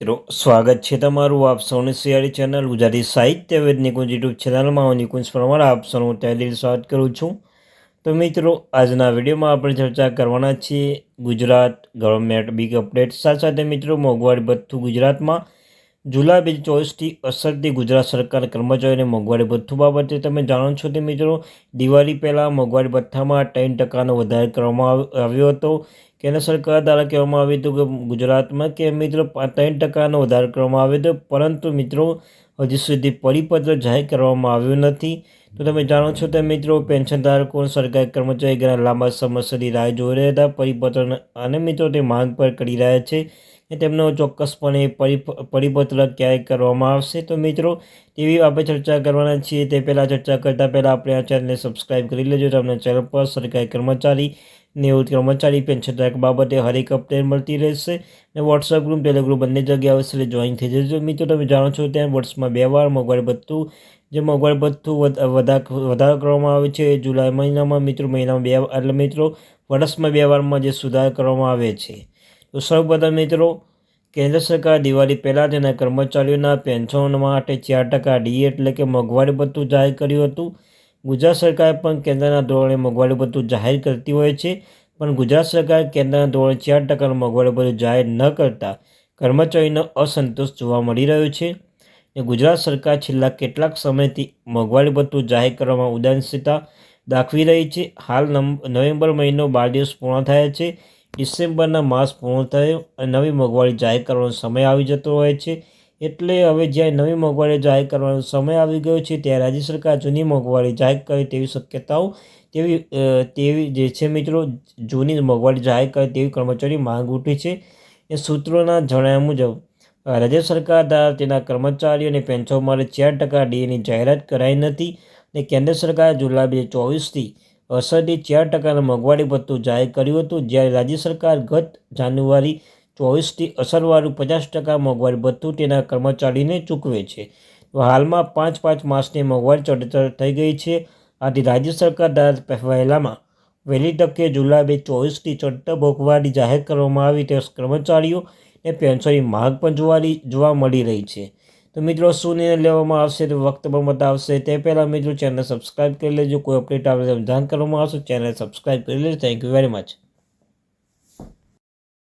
મિત્રો, સ્વાગત છે તમારું આપ સૌની સિયારી ચેનલ ગુજરાતી સાહિત્ય વેદ નિકુંજ યુટ્યુબ ચેનલમાં. હું નિકુંજ પરમાર, આપ સૌનું તહેદીલ સ્વાગત કરું છું. તો મિત્રો, આજના વિડીયોમાં આપણે ચર્ચા કરવાના છીએ ગુજરાત ગવર્મેન્ટ બિગ અપડેટ. સાથે સાથે મિત્રો, મોંઘવારી ભથ્થું ગુજરાતમાં જુલાઈ બે ચોવીસથી અસરથી ગુજરાત સરકાર કર્મચારીઓને મોંઘવારી ભથ્થું બાબતે તમે જાણો છો તે મિત્રો, દિવાળી પહેલાં મોંઘવારી ભથ્થામાં ત્રણ ટકાનો વધારો કરવામાં આવ્યો હતો. કેન્દ્ર સરકાર દ્વારા કહેવામાં આવ્યું હતું કે ગુજરાતમાં કે મિત્રો ત્રણ ટકાનો વધારો કરવામાં આવ્યો હતો, પરંતુ મિત્રો, હજી સુધી પરિપત્ર જાહેર કરવામાં આવ્યું નથી. તો તમે જાણો છો તે મિત્રો, પેન્શન ધારકો સરકારી કર્મચારી ઘણા લાંબા સમય સુધી રાહ જોઈ રહ્યા હતા. પરિપત્ર અને મિત્રો, તે માંગ પર કરી રહ્યા છે કે તેમનો ચોક્કસપણે પરિપ પરિપત્ર ક્યારે કરવામાં આવશે. તો મિત્રો, તેવી આપણે ચર્ચા કરવાના છીએ. તે પહેલાં ચર્ચા કરતાં પહેલાં આપણે આ ચેનલને સબસ્ક્રાઈબ કરી લેજો. તમને ચેનલ પર સરકારી કર્મચારી, નિવૃત્ત કર્મચારી, પેન્શન ધારક બાબતે હરેક અપડેટ મળતી રહેશે. અને વોટ્સઅપ ગ્રુપ ટેલિગ્રુપ બંને જગ્યાએ જોઈન થઈ જજો. મિત્રો, તમે જાણો છો ત્યાં વર્ષમાં બે વાર મોંઘવારી ભથ્થું જે મોંઘવારી ભથ્થું વધ- વધારો કરવામાં આવે છે. જુલાઈ મહિનામાં મિત્રો, મહિનામાં બે એટલે મિત્રો, વર્ષમાં બે વારમાં જે સુધાર કરવામાં આવે છે. તો સૌપ્રથમ મિત્રો, કેન્દ્ર સરકાર દિવાળી પહેલાં તેના કર્મચારીઓના પેન્શન માટે ચાર ટકા ડી એટલે કે મોંઘવારી ભથ્થું જાહેર કર્યું હતું. ગુજરાત સરકાર પણ કેન્દ્રના ધોરણે મોંઘવારી ભથ્થું જાહેર કરતી હોય છે. પણ ગુજરાત સરકાર કેન્દ્રના ધોરણે ચાર ટકાનું મોંઘવારી ભથ્થું જાહેર ન કરતા કર્મચારીનો અસંતોષ જોવા મળી રહ્યો છે. ને ગુજરાત સરકાર છેલ્લા કેટલાક સમયથી મોંઘવારી ભથ્થું જાહેર કરવામાં ઉદાસીનતા દાખવી રહી છે. હાલ નવેમ્બર મહિનો બાર દિવસ પૂર્ણ થયા છે. ડિસેમ્બરના માસ પૂર્ણ થયો અને નવી મોંઘવારી જાહેર કરવાનો સમય આવી જતો હોય છે. એટલે હવે જ્યારે નવી મોંઘવારી જાહેર કરવાનો સમય આવી ગયો છે, ત્યારે રાજ્ય સરકાર જૂની મોંઘવારી જાહેર કરે તેવી શક્યતાઓ, તેવી તેવી જે છે મિત્રો, જૂની મોંઘવારી જાહેર કરે તેવી કર્મચારી માંગ ઉઠી છે. એ સૂત્રોના જણાવ્યા મુજબ રાજ્ય સરકાર દ્વારા તેના કર્મચારીઓ અને પેન્શન માટે ચાર ટકા ડીએની જાહેરાત કરાઈ નથી અને કેન્દ્ર સરકારે જુલાઈ બે હજાર ચોવીસથી અસરથી ચાર ટકાનું મોંઘવારી ભથ્થું જાહેર કર્યું હતું, જ્યારે રાજ્ય સરકાર ગત જાન્યુઆરી ચોવીસથી અસરવાળું પચાસ ટકા મોંઘવારી ભથ્થું તેના કર્મચારીને ચૂકવે છે. હાલમાં પાંચ પાંચ માસની મોંઘવારી ચડતર થઈ ગઈ છે. આથી રાજ્ય સરકાર દ્વારા વહેલામાં વહેલી તકે જુલાઈ બે ચોવીસથી ચડતર મોંઘવારી જાહેર કરવામાં આવી, તે કર્મચારીઓ ને પેન્શનની માંગ પણ જોવાની, જોવા મળી રહી છે. તો મિત્રો, શું નિર્ણય લેવામાં આવશે તો વખત પણ બતાવશે. તે પહેલાં મિત્રો ચેનલ સબસ્ક્રાઈબ કરી લેજો. કોઈ અપડેટ આવે જાણ કરવામાં આવશે. ચેનલ સબસ્ક્રાઈબ કરી લેજો. Thank you very much